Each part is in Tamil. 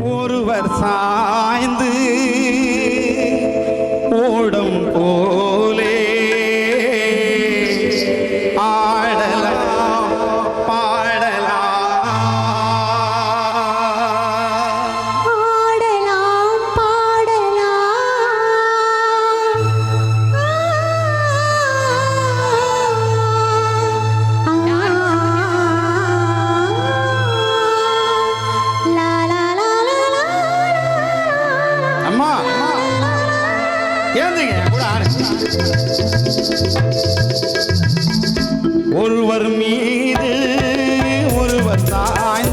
ஒருவர் சாய்ந்து ஒருவர் மீது ஒருவர் தாய்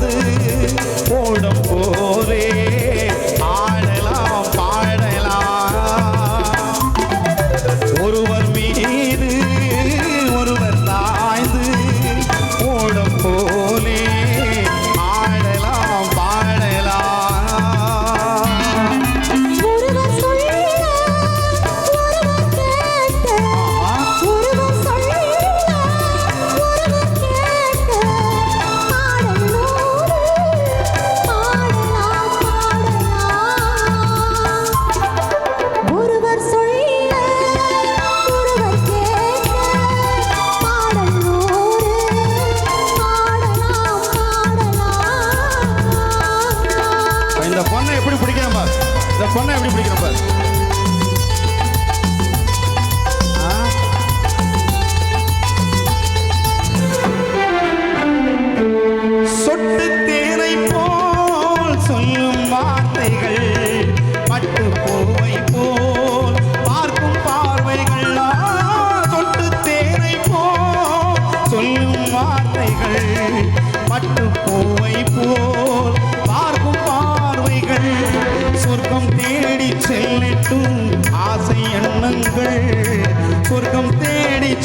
இந்த பொண்ணை எப்படி பிடிக்கிறேன் பார்? இந்த பொண்ணை எப்படி பிடிக்கிறேன் பார்?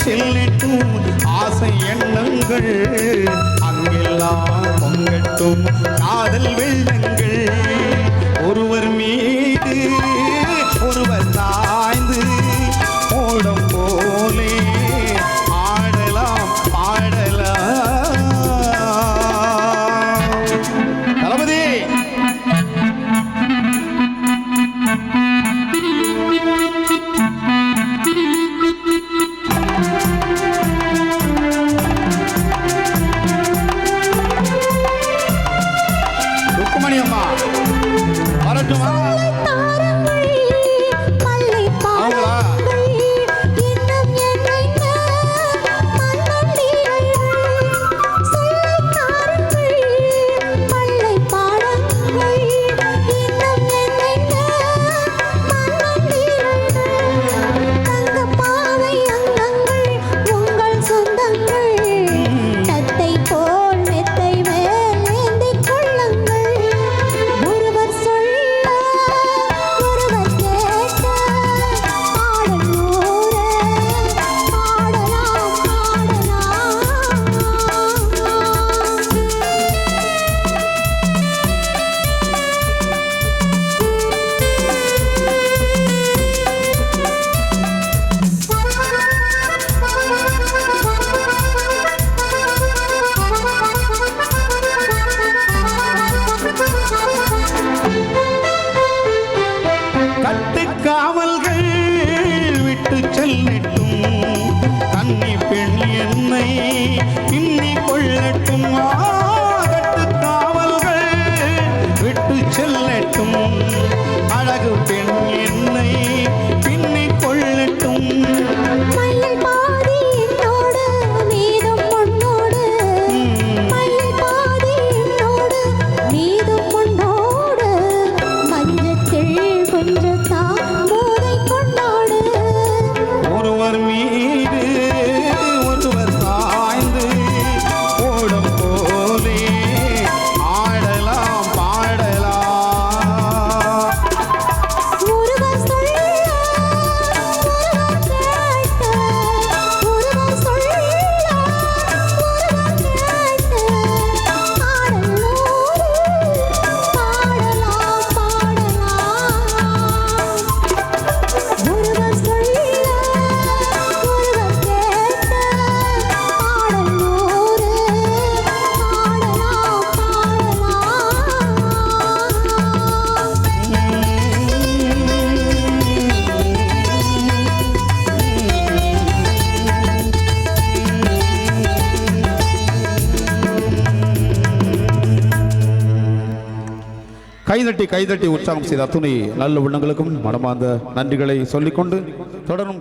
செல்லட்டும் ஆசை எண்ணங்கள் அங்கெல்லாம் பொங்கட்டும். காதல் வெள்ளங்கள் பட்டு காவல்கள் விட்டு செல்லட்டும். தண்ணி பெண் என்னை இன்னி கொள்ளட்டும். ஆ கைதட்டி கைதட்டி உற்சாகம் செய்த அத்துணை நல்ல உள்ளங்களுக்கும் மனமார்ந்த நன்றிகளை சொல்லிக்கொண்டு தொடரும்